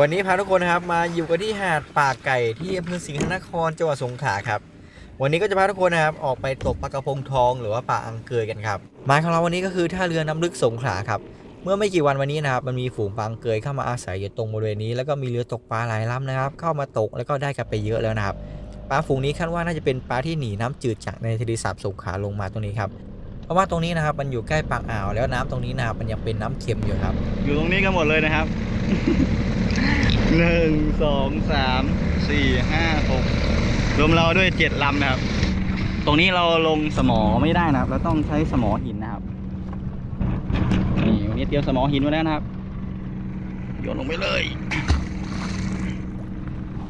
วันนี้พาทุกคนนะครับมาอยู่กันที่หาดป่าไก่ที่อำเภอสิงห์นครจังหวัดสงขลาครับ วันนี้ก็จะพาทุกคนนะครับออกไปตกปลากระพงทองหรือว่าปลาอังเกยกันครับหมายของเราวันนี้ก็คือท่าเรือน้ำลึกสงขลาครับเมื่อไม่กี่วันวันนี้นะครับมันมีฝูงปลาอังเกยเข้ามาอาศัยอยู่ตรงบริเวณนี้แล้วก็มีเรือตกปลาหลายลำนะครับ เข้ามาตกแล้วก็ได้กลับไปเยอะแล้วนะครับปลาฝูงนี้คาดว่าน่าจะเป็นปลาที่หนีน้ำจืดจากในทะเลสาบสงขลาลงมาตรงนี้ครับเพราะว่าตรงนี้นะครับมันอยู่ใกล้ปากอ่าวแล้วน้ำตรงนี้นะครับมันยังเป็นน้ำเค็มอยู่ครับ อยู่ตรงนี้กันหมดเลยนะครับ หนึ่งสองสามสี่ห้าหกรวมเราด้วยเจ็ดลำนะครับ ตรงนี้เราลงสมอไม่ได้นะครับ เราต้องใช้สมอหินนะครับนี่วันนี้เตรียมสมอหินไว้แล้วนะครับโยนลงไปเลย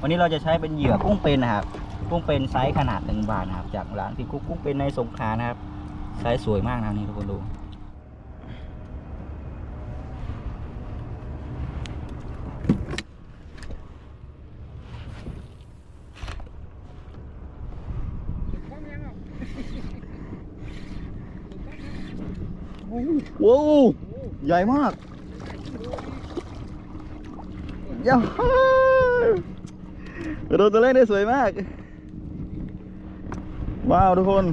วันนี้เราจะใช้เป็นเหยื่อกุ้งเป็นนะครับกุ้งเป็นไซส์ขนาดหนึ่งบาทนะครับ จากร้านพี่กุ๊กกุ้งเป็นในสงขลานะครับไซส์สวยมากนะครับนี่ทุกคนดู ว้าวใหญ่มากยาฮูโดนตัวเล่นได้สวยมาก ว้าวทุกคน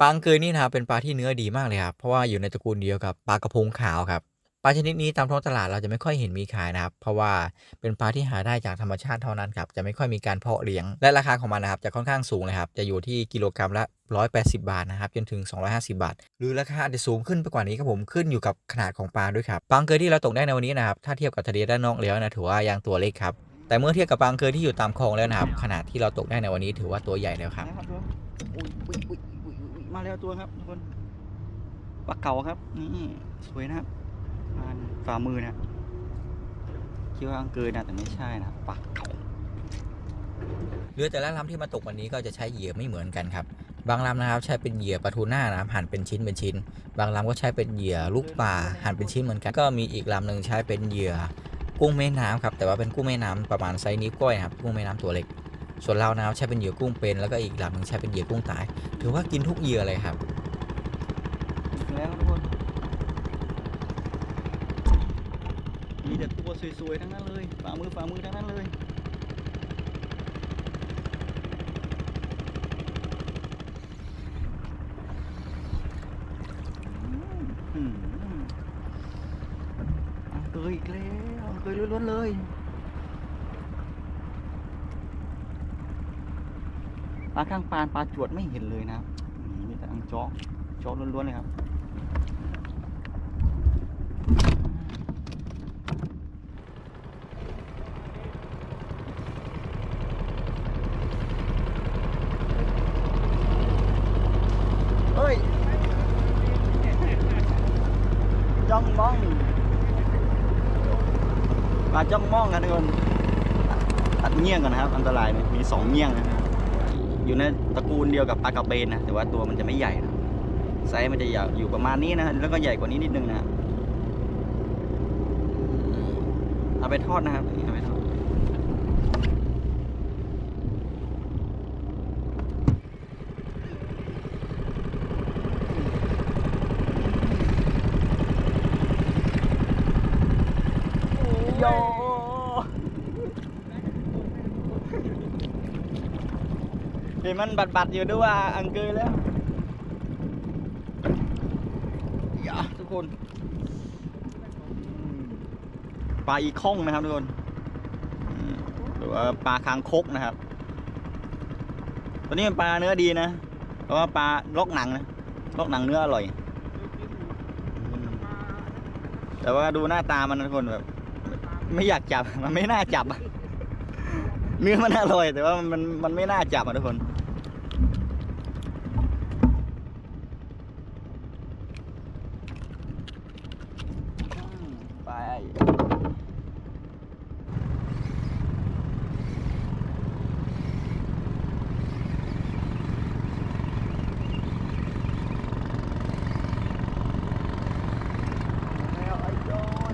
ปลางเกยนี่นะครับเป็นปลาที่เนื้อดีมากเลยครับเพราะว่าอยู่ในตระกูลเดียวกับปลากระพงขาวครับ ปลาชนิดนี้ตามท้องตลาดเราจะไม่ค่อยเห็นมีขายนะครับ เพราะว่าเป็นปลาที่หาได้จากธรรมชาติเท่านั้นครับ จะไม่ค่อยมีการเพาะเลี้ยง และราคาของมันนะครับจะค่อนข้างสูงเลยครับ จะอยู่ที่กิโลกรัมละ 180 บาทนะครับ จนถึง 250 บาท หรือราคาอาจจะสูงขึ้นไปกว่านี้ครับผม ขึ้นอยู่กับขนาดของปลาด้วยครับ ปลางเกยที่เราตกได้ในวันนี้นะครับ ถ้าเทียบกับทะเลด้านนอกแล้วนะ ถือว่ายังตัวเล็กครับ แต่เมื่อเทียบกับปลางเกยที่อยู่ตามคลองแล้วนะครับ ขนาดที่เราตกได้ในวันนี้ถือว่าตัวใหญ่แล้วครับมาแล้วตัวครับทุกคนปลาเก๋าครับ นี่สวยนะครับ มาณฝ่ามือนะคิดว่าอังเกินนะแต่ไม่ใช่นะปลาเก๋าเรือแต่ละลำที่มาตกวันนี้ก็จะใช้เหยื่อไม่เหมือนกันครับ บางลำนะครับใช้เป็นเหยื่อปลาทูน่านะครับหั่นเป็นชิ้นเป็นชิ้น บางลำก็ใช้เป็นเหยื่อลูกปลาหั่นเป็นชิ้นเหมือนกัน ก็มีอีกลำหนึ่งใช้เป็นเหยื่อกุ้งแม่น้ำครับแต่ว่าเป็นกุ้งแม่น้ำประมาณไซส์นิ้วก้อยนะครับกุ้งแม่น้ำตัวเล็ก ส่วนเรานะครับใช้เป็นเหยื่อกุ้งเป็นแล้วก็อีกลำหนึ่งใช้เป็นเหยื่อกุ้งตาย ถือว่ากินทุกเหยื่อเลยครับแล้วทุกคน มีแต่ตัวสวยๆทั้งนั้นเลยฝ่ามือฝ่ามือทั้งนั้นเลยอืมอืมเอาเกยอีกแล้วเอาเกยล้วนๆเลยปลาข้างปานปลาจวดไม่เห็นเลยนะครับอืมมีแต่อังจอกจอล้วนๆเลยครับ เฮ้ย จ้องมอง มาจ้องมองกันทุกคนตัดเงี้ยงกันนะครับ อันตรายนะมีสองเงี้ยงนะอยู่ในตระกูลเดียวกับปลากระเบนนะ แต่ว่าตัวมันจะไม่ใหญ่นะไซส์มันจะยาวอยู่ประมาณนี้นะ แล้วก็ใหญ่กว่านี้นิดนึงนะ เอาไปทอดนะครับเอาไปทอด โย เห็นมันบัดบัดๆอยู่ด้วยว่าอังเกยแล้วอย่าทุกคนปลาอีข้องนะครับทุกคนหรือว่าปลาคางคกนะครับ ตัวนี้เป็นปลาเนื้อดีนะเพราะว่าปลาลอกหนังนะลอกหนังเนื้ออร่อย แต่ว่าดูหน้าตามันทุกคนแบบ ไม่อยากจับมันไม่น่าจับเนื้อมันอร่อย แต่ว่ามันมันไม่น่าจับอะทุกคน มไปแล้วไอ้โย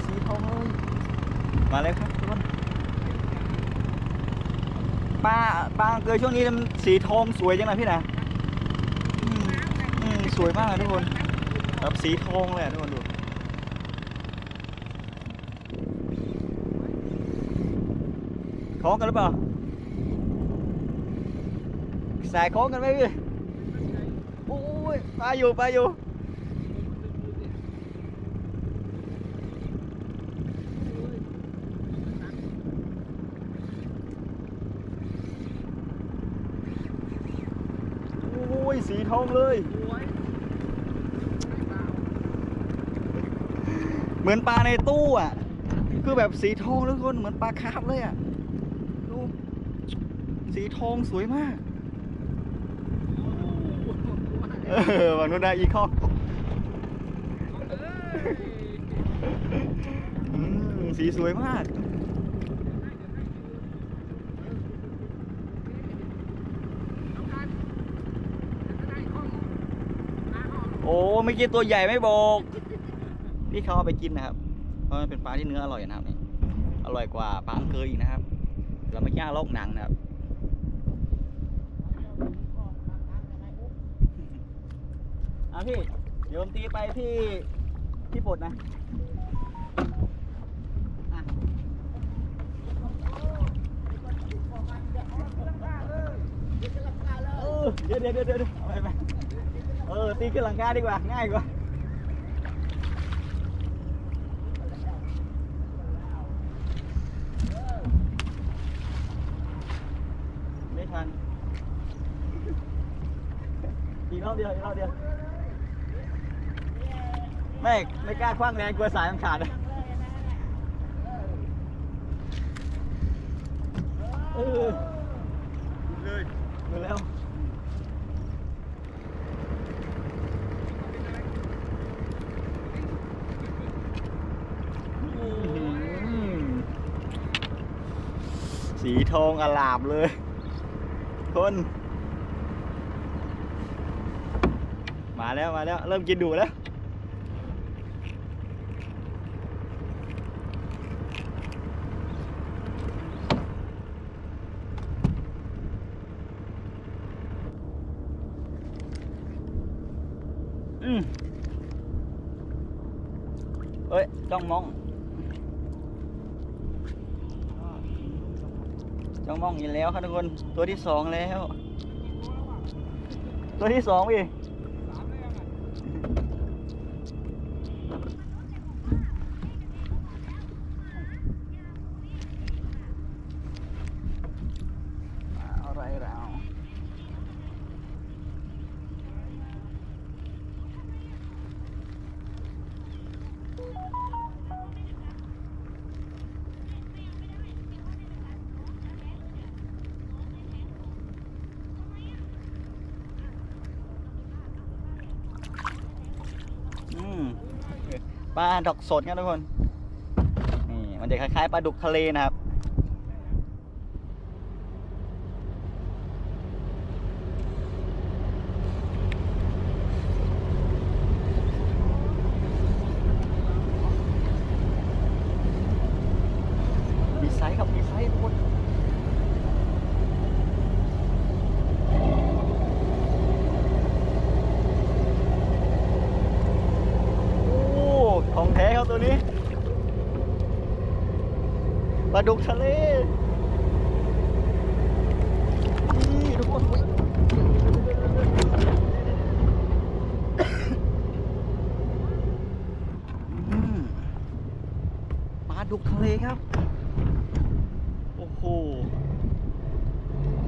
สีทองเลยมาเลยครับทุกคนปลาปลาเกยช่วงนี้มันสีทองสวยจังนะพี่นะอืมอืมสวยมากเลยทุกคนแบบสีทองเลยอะทุกคนดู คล้องกันหรือเปล่าสายคล้องกันไหมพี่โอ้ยปลาอยู่ปลาอยู่้ยสีทองเลย เหมือนปลาในตู้อะ คือแบบสีทองทุกคนเหมือนปลาคาร์ฟเลยอะ สีทองสวยมากเออวันนู้นได้อีกข้ออืมสีสวยมาก โอ้ไม่กินตัวใหญ่ไม่บอกนี่เขาเอาไปกินนะครับ เพราะมันเป็นปลาที่เนื้ออร่อยนะครับนี่อร่อยกว่าปลาอังเกยอีกนะครับ เราไม่ย่างลอกหนังนะครับ อะพี่ เดี๋ยวผมตีไปที่ที่ปลดนะอะเออเดี๋ยวเดี๋ยวเดี๋ยวเดี๋ยวเอาไปไปเออ ตีขึ้นหลังคาดีกว่า ง่ายกว่าไม่ทันอีกรอบเดียวอีกรอบเดียว ไม่ไม่กล้าคว้างแรงกลัวสายมันขาดอะเออเลยหมดแล้วอื้อหือสีทองอลามเลยทนมาแล้ว มาแล้ว เริ่มกินดูแล้ว อืมเอ้ย จ้องมอง จ้องมองอีกแล้วครับทุกคน ตัวที่สองแล้ว ตัวที่สองพี่ อะไรเราอืม ปลาดอกสดครับทุกคน นี่มันจะคล้ายๆปลาดุกทะเลนะครับ มีไซส์ครับ มีไซส์ทุกคนโอ้ของแท้ครับตัวนี้ ปลาดุกทะเล นี่ทุกคนมปลาดุกทะเลครับ โอ้โห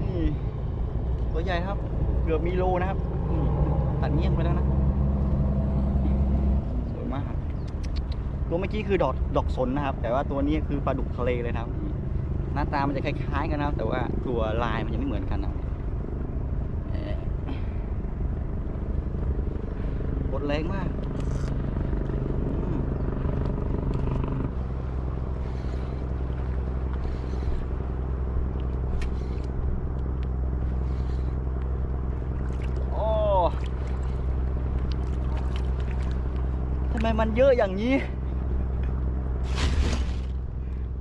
นี่ ตัวใหญ่ครับ เกือบมีโลนะครับ ตัดเงี้ยงไปแล้วนะ สวยมาก ตัวเมื่อกี้คือดอกดอกสนนะครับ แต่ว่าตัวนี้คือปลาดุกทะเลเลยนะครับ หน้าตามันจะคล้ายๆกันนะแต่ว่าตัวลายมันจะไม่เหมือนกันนะเอ่อกดแรงมากโอ้ทำไมมันเยอะอย่างนี้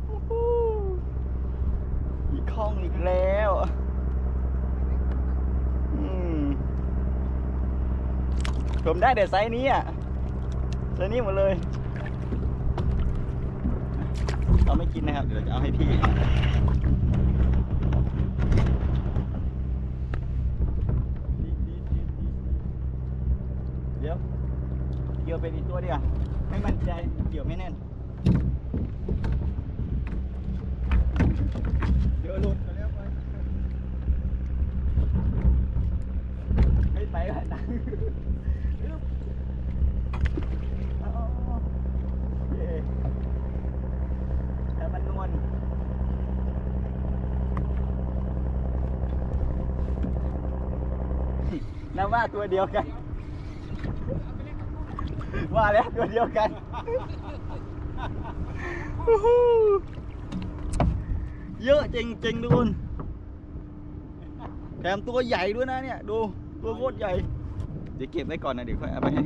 โอ้โหอีกข้องอีกแล้ว อืม ผมได้แต่ไซส์นี้อะไซส์นี้หมดเลย เราไม่กินนะครับ เดี๋ยวเราจะเอาให้พี่เดี๋ยวเกี่ยวเป็นอีกตัวเดียวาไม่มั่นใจเกี่ยวไม่แน่น เดี๋ยวหลุดไปแล้วไปไม่ไปแล้วนะอึ๊บเอาโอเคแต่มันนวล น้ำว่าตัวเดียวกัน ว่าแล้วตัวเดียวกันเยอะจริงๆทุกคนแถมตัวใหญ่ด้วยนะเนี่ย ดูตัวโคตรใหญ่ เดี๋ยวเก็บไว้ก่อนนะเดี๋ยวค่อยเอาไปให้